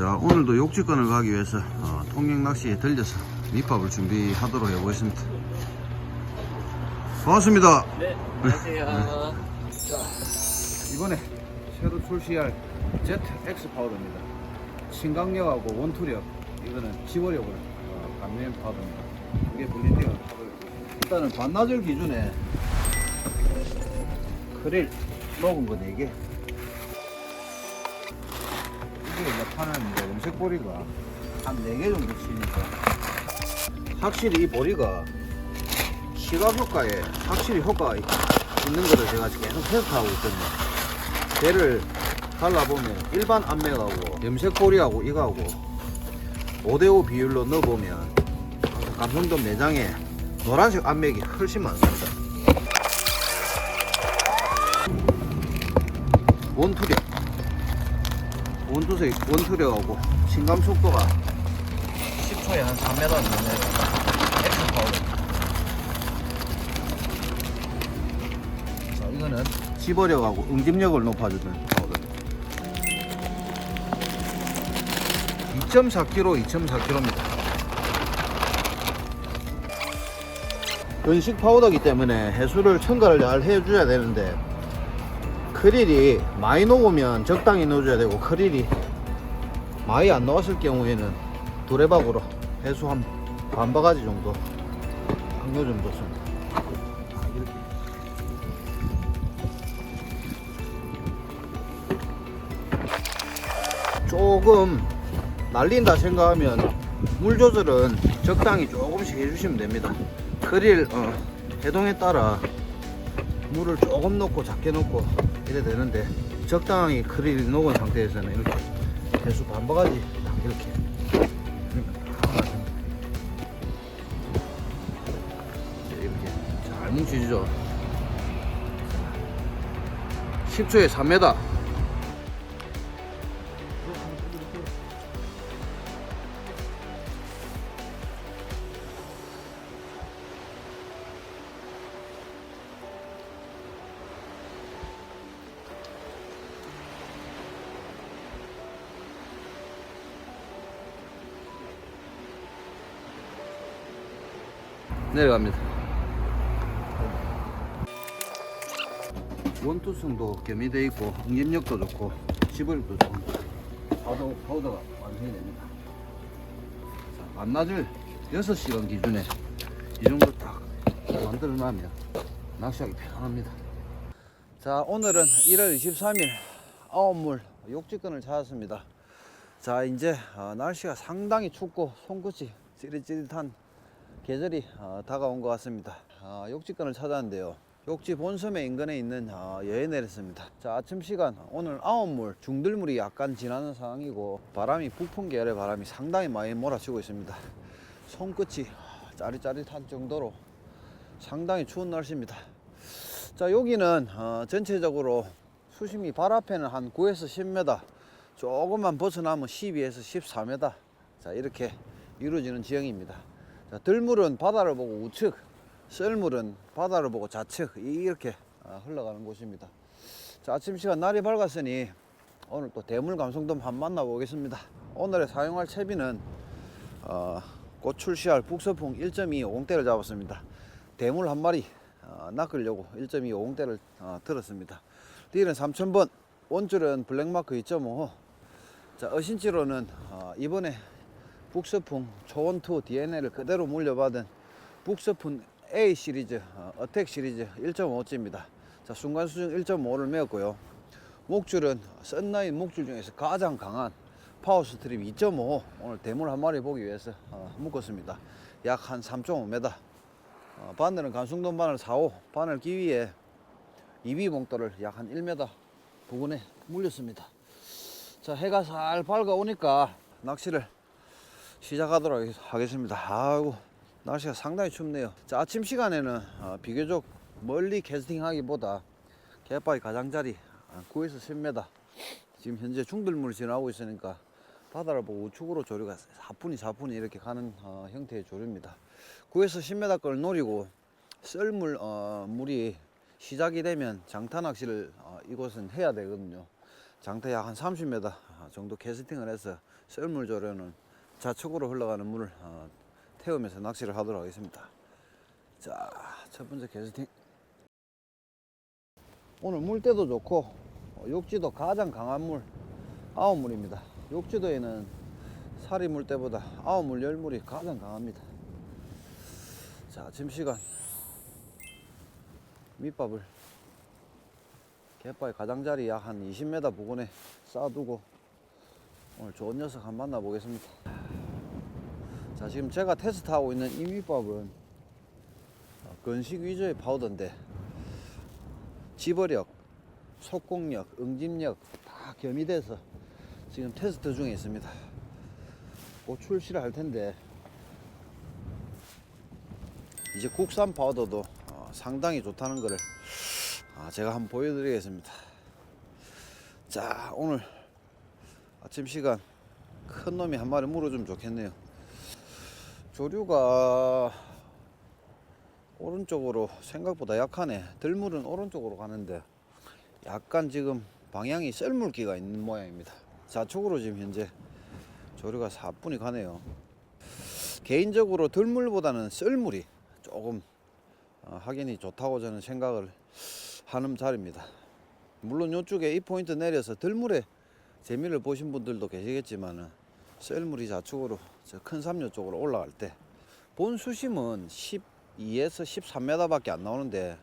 자 오늘도 욕지권을 가기 위해서 어, 통영 낚시에 들려서 밑밥을 준비하도록 해보겠습니다 반갑습니다 네, 안녕하세요. 이번에 새로 출시할 ZX 파우더입니다. 신강력하고 원투력, 이거는 지워력을 어, 감내한 파우더입니다. 이게 분리되어 일단은 반나절 기준에 크릴 녹은 거 4개. 이게 이제 음색 보리가 한 4개 정도 치니까 확실히 이 보리가 시각 효과에 확실히 효과가 있- 있는 거를 제가 계속 테스트하고 있거든요. 배를 갈라보면 일반 안맥하고 염색고리하고 이거하고 5대5 비율로 넣어보면 감성돔 내장에 노란색 안맥이 훨씬 많습니다. 원투력 원투색 원투력하고 신감 속도가 10초에 한 3m 넘는 엑스 파워입니다. 자, 이거는 집어력하고 응집력을 높아주는 파우더. 2.4kg, 2.4kg입니다. 건식 파우더기 때문에 해수를 첨가를 잘 해줘야 되는데 크릴이 많이 녹으면 적당히 넣어줘야 되고 크릴이 많이 안 넣었을 경우에는 두레박으로 해수 한 반바가지 정도 정도 씁니다. 이렇게. 조금 날린다 생각하면 물 조절은 적당히 조금씩 해주시면 됩니다. 그릴 어, 해동에 따라 물을 조금 넣고 작게 넣고 이래 되는데 적당히 크릴이 녹은 상태에서는 이렇게 개수 반바가지 딱 이렇게 이렇게 잘 뭉치죠? 10초에 3m 내려갑니다. 원투성도 겸이되어 있고 응집력도 좋고 지불력도 좋은 파우더, 파우더가 완성이 됩니다. 자, 반나절 6시간 기준에 이 정도 딱 만들어 놔면 낚시하기 편합니다. 자 오늘은 1월 23일 아홉물 욕지권을 찾았습니다. 자 이제 어, 날씨가 상당히 춥고 손끝이 찌릿찌릿한 계절이 어, 다가온 것 같습니다. 어, 욕지권을 찾았는데요. 욕지 본섬의 인근에 있는 어, 여에 내렸습니다. 자 아침 시간 오늘 아홉물 중들물이 약간 지나는 상황이고 바람이 북풍 계열의 바람이 상당히 많이 몰아치고 있습니다. 손끝이 짜릿짜릿한 정도로 상당히 추운 날씨입니다. 자 여기는 어, 전체적으로 수심이 발 앞에는 한 9에서 10m 조금만 벗어나면 12에서 14m 자 이렇게 이루어지는 지형입니다. 자, 들물은 바다를 보고 우측, 썰물은 바다를 보고 좌측 이렇게 아, 흘러가는 곳입니다. 자, 아침 시간 날이 밝았으니 오늘 또 대물 감성돔 한 만나보겠습니다. 오늘의 사용할 채비는 어, 곧 출시할 북서풍 1.2 5공대를 잡았습니다. 대물 한 마리 어, 낚으려고 1.2 5공대를 어, 들었습니다. 딜은 3000번, 원줄은 블랙마크 2.5호. 자, 어신지로는 어, 이번에 북서풍 초원투 DNA를 그대로 물려받은 북서풍 A 시리즈 어, 어택 시리즈 1.5찌입니다. 자 순간 수중 1.5를 메었고요. 목줄은 썬라인 목줄 중에서 가장 강한 파워 스트립 2.5 오늘 대물 한 마리 보기 위해서 어, 묶었습니다. 약 한 3.5m. 어, 바늘은 간숭동 바늘 4호 바늘 기위에 이비 봉돌을 약 한 1m 부근에 물렸습니다. 자 해가 살 밝아오니까 낚시를 시작하도록 하겠습니다. 아이고 날씨가 상당히 춥네요. 자 아침 시간에는 어, 비교적 멀리 캐스팅하기보다 갯바위 가장자리 9에서 10m 지금 현재 중들물이 지나고 있으니까 바다를 보고 우측으로 조류가 사뿐히 사뿐히 이렇게 가는 어, 형태의 조류입니다. 9에서 10m 걸 노리고 썰물 어, 물이 시작이 되면 장타 낚시를 어, 이곳은 해야 되거든요. 장대 약한 30m 정도 캐스팅을 해서 썰물 조려는 좌측으로 흘러가는 물을 어, 태우면서 낚시를 하도록 하겠습니다. 자, 첫 번째 캐스팅. 오늘 물때도 좋고 어, 욕지도 가장 강한 물 아홉물입니다. 욕지도에는 사리 물때보다 아홉물 열물이 가장 강합니다. 자, 지금 시간 밑밥을 갯바위 가장자리 약 한 20m 부근에 쌓아두고 오늘 좋은 녀석 한번 만나보겠습니다. 자, 지금 제가 테스트하고 있는 이 밑밥은 어, 건식 위주의 파우더인데 집어력, 속공력, 응집력 다 겸비돼서 지금 테스트 중에 있습니다. 곧 출시를 할 텐데 이제 국산 파우더도 어, 상당히 좋다는 것을 아, 제가 한번 보여드리겠습니다. 자, 오늘 아침 시간 큰 놈이 한 마리 물어주면 좋겠네요. 조류가 오른쪽으로 생각보다 약하네. 들물은 오른쪽으로 가는데 약간 지금 방향이 썰물기가 있는 모양입니다. 좌측으로 지금 현재 조류가 사뿐히 가네요. 개인적으로 들물보다는 썰물이 조금 어, 확인이 좋다고 저는 생각을 하는 자리입니다. 물론 이쪽에 이 포인트 내려서 들물에 재미를 보신 분들도 계시겠지만은 썰물이 좌측으로 저 큰 삼료 쪽으로 올라갈 때 본 수심은 12에서 13m밖에 안 나오는데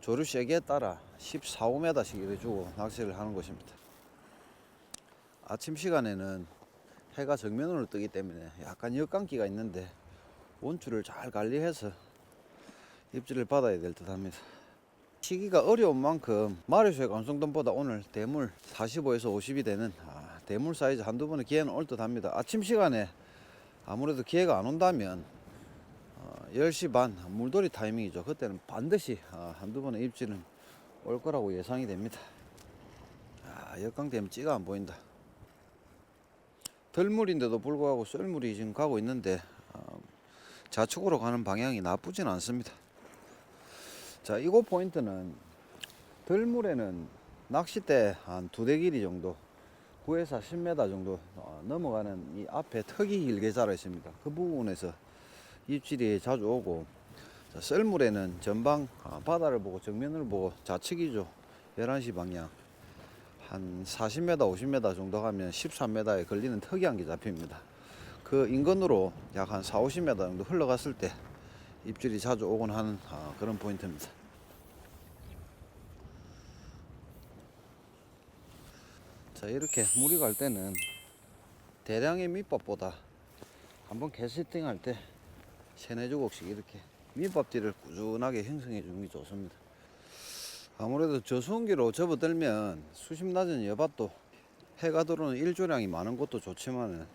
조류 세기에 따라 14, 5m씩 이래 주고 낚시를 하는 것입니다. 아침 시간에는 해가 정면으로 뜨기 때문에 약간 역감기가 있는데 원줄을 잘 관리해서 입질을 받아야 될 듯 합니다. 시기가 어려운 만큼 마리수의 감성돔보다 오늘 대물 45에서 50이 되는 아, 대물 사이즈 한두 번의 기회는 올 듯 합니다. 아침 시간에 아무래도 기회가 안 온다면 어, 10시 반 물돌이 타이밍이죠. 그때는 반드시 아, 한두 번의 입질은 올 거라고 예상이 됩니다. 아, 역강되면 찌가 안 보인다. 덜물인데도 불구하고 썰물이 지금 가고 있는데 어, 좌측으로 가는 방향이 나쁘진 않습니다. 자, 이곳 포인트는 들물에는 낚싯대 한 두 대 길이 정도 9에서 10m 정도 어, 넘어가는 이 앞에 턱이 길게 자라 있습니다. 그 부분에서 입질이 자주 오고 자, 썰물에는 전방 아, 바다를 보고 정면을 보고 좌측이죠. 11시 방향 한 40m, 50m 정도 가면 13m에 걸리는 턱이 한 개 잡힙니다. 그 인근으로 약 한 4, 50m 정도 흘러갔을 때 입질이 자주 오곤 하는 아, 그런 포인트입니다. 자 이렇게 물이 갈 때는 대량의 밑밥보다 한번 개세팅 할 때 세네 주걱씩 이렇게 밑밥질을 꾸준하게 형성해 주는 게 좋습니다. 아무래도 저수온기로 접어들면 수심 낮은 여밭도 해가 들어오는 일조량이 많은 곳도 좋지만은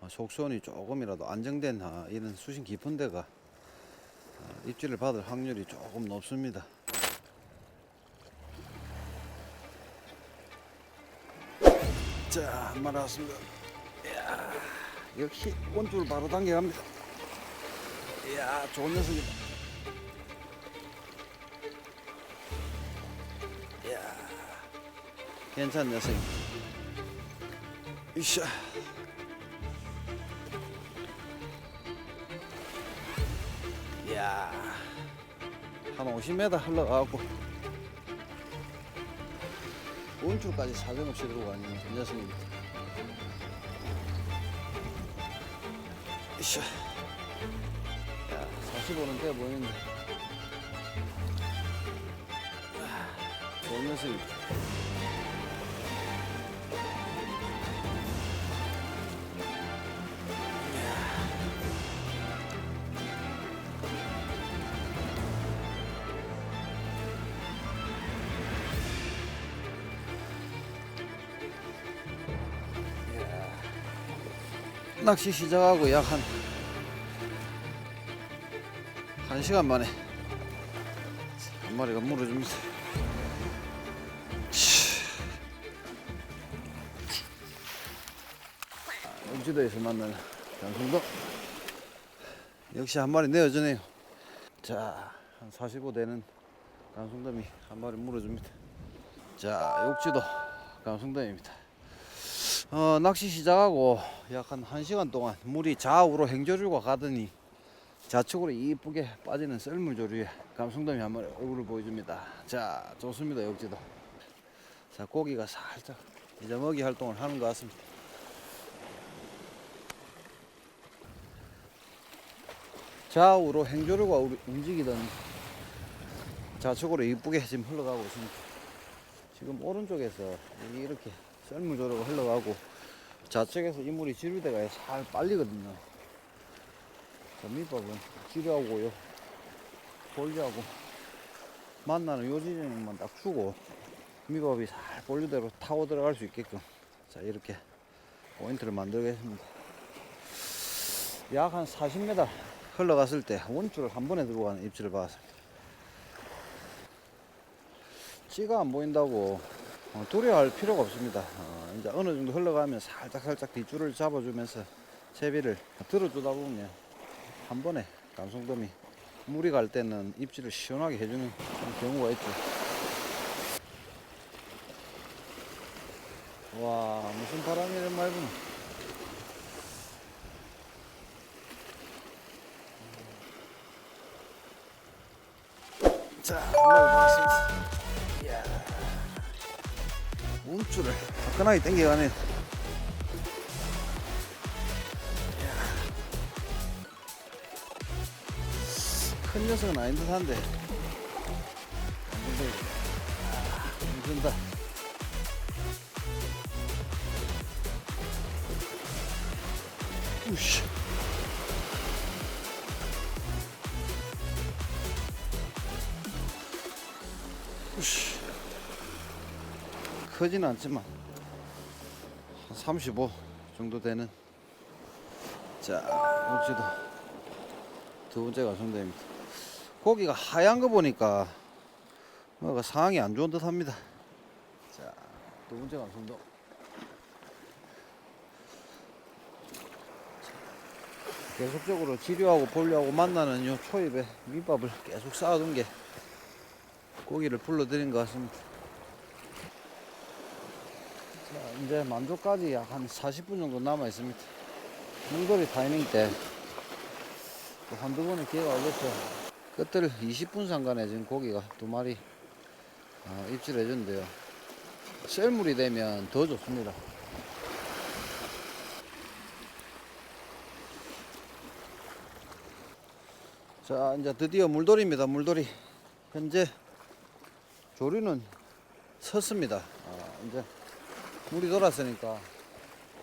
어, 속수온이 조금이라도 안정된 아, 이런 수심 깊은 데가 아, 입질을 받을 확률이 조금 높습니다. 자, 왔습니다. 이야, 역시 원줄 바로 당겨갑니다. 이야, 좋은 녀석이다. 이야, 괜찮은 녀석입니다. 이샤. 이야, 한 50m 흘러가고 원줄까지 사정없이 들어가는 이 녀석입니다. 이샤. 야, 45는 돼 보이는데. 아, 좋은 녀석입니다. 낚시 시작하고 약 한, 한 시간 만에 한 마리가 물어줍니다. 아, 영지도에서 만나는 양성도 역시 한 마리 내어주네요. 자, 한 45 되는 간송돔이 한 마리 물어줍니다. 자, 욕지도 감성돔입니다. 어, 낚시 시작하고 약 한 1시간 동안 물이 좌우로 행조류가 가더니 좌측으로 이쁘게 빠지는 썰물조류에 감성돔이 한번 얼굴을 보여줍니다. 자, 좋습니다. 역지도. 자, 고기가 살짝 이제 먹이 활동을 하는 것 같습니다. 좌우로 행조류가 움직이던 좌측으로 이쁘게 지금 흘러가고 있습니다. 지금 오른쪽에서 이렇게 썰물조류가 흘러가고 좌측에서 이 물이 지류대가 살 빨리거든요. 자, 밑밥은 지류하고요. 볼류하고 만나는 요 지점만 딱 주고 밑밥이 살 볼류대로 타고 들어갈 수 있게끔 자 이렇게 포인트를 만들겠습니다. 약 한 40m 흘러갔을 때 원줄을 한 번에 들어가는 입질을 받았습니다. 찌가 안 보인다고 어, 두려워할 필요가 없습니다. 어, 이제 어느 정도 흘러가면 살짝 살짝 뒷줄을 잡아주면서 채비를 들어주다 보면 한 번에 감성돔이 물이 갈 때는 입질을 시원하게 해주는 경우가 있죠. 와 무슨 바람이 이런 많이 부나. 자, 한마리 나왔습니다. 운줄을 화끈하게 당겨가네. 큰 녀석은 아닌 듯 한데. 안 된다. 우씨. 우씨. 크진 않지만 한 35 정도 되는 자 역시도 두 번째 가성대입니다. 고기가 하얀 거 보니까 뭐가 상황이 안 좋은 듯 합니다. 자두 번째 가성도 계속적으로 지류하고 볼류하고 만나는 요 초입에 밑밥을 계속 쌓아둔 게 고기를 불러들인 것 같습니다 자, 이제 만조까지 약 한 40분 정도 남아 있습니다. 물거리 타이밍 때 또 한두 번의 기회가 오겠죠. 끝을 20분 상간에 지금 고기가 두 마리 어, 입질해 주는데요. 셀물이 되면 더 좋습니다. 자, 이제 드디어 물돌이입니다. 물돌이. 현재 조류는 섰습니다. 아, 이제 물이 돌았으니까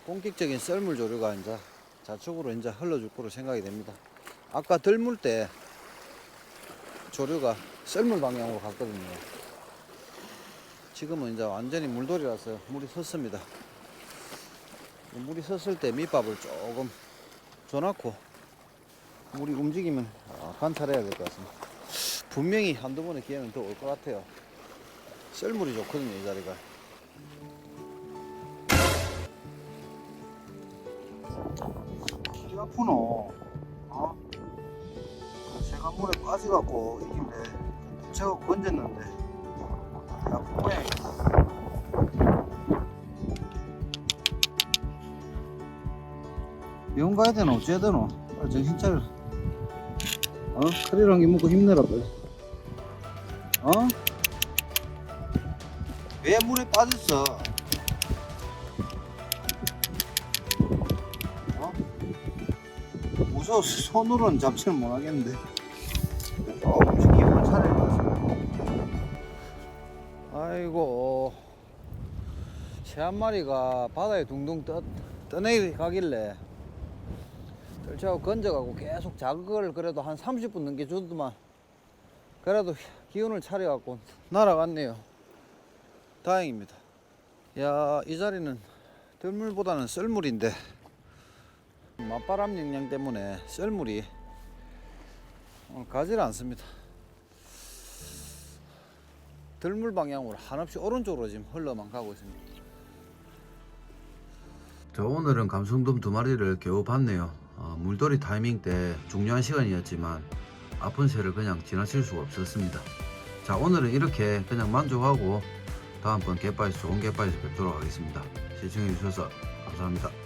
본격적인 썰물 조류가 이제 좌측으로 이제 흘러줄 거로 생각이 됩니다. 아까 덜 물 때 조류가 썰물 방향으로 갔거든요. 지금은 이제 완전히 물돌이라서 물이 섰습니다. 물이 섰을 때 밑밥을 조금 줘놓고 물이 움직이면 아, 관찰해야 될 것 같습니다. 분명히 한두 번의 기회는 더 올 것 같아요. 썰물이 좋거든요, 이 자리가. 아프노? 어? 제가 물에 빠져갖고 이긴데 제가 건졌는데 아픈 모양이다 병원 가야 되나 어째야 되노? 빨리 정신 차려 어? 크릴 한개 먹고 힘내라 빨리 어? 왜 물에 빠졌어? 어? 무서워 손으로는 잡지는 못하겠는데. 조금씩 기분을 차려야 겠습니다. 아이고. 새 한 마리가 바다에 둥둥 떠, 떠내 가길래 떨쳐고 건져가고 계속 자극을 그래도 한 30분 넘게 주더만 그래도 기운을 차려갖고 날아갔네요. 다행입니다. 야 이 자리는 들물보다는 썰물인데 맞바람 영향 때문에 썰물이 오늘 가지를 않습니다. 들물 방향으로 한없이 오른쪽으로 지금 흘러만 가고 있습니다. 자 오늘은 감성돔 두 마리를 겨우 봤네요 어, 물돌이 타이밍 때 중요한 시간이었지만 아픈 새를 그냥 지나칠 수가 없었습니다 자 오늘은 이렇게 그냥 만족하고 다음번 갯바에서 좋은 갯바에서 뵙도록 하겠습니다. 시청해주셔서 감사합니다.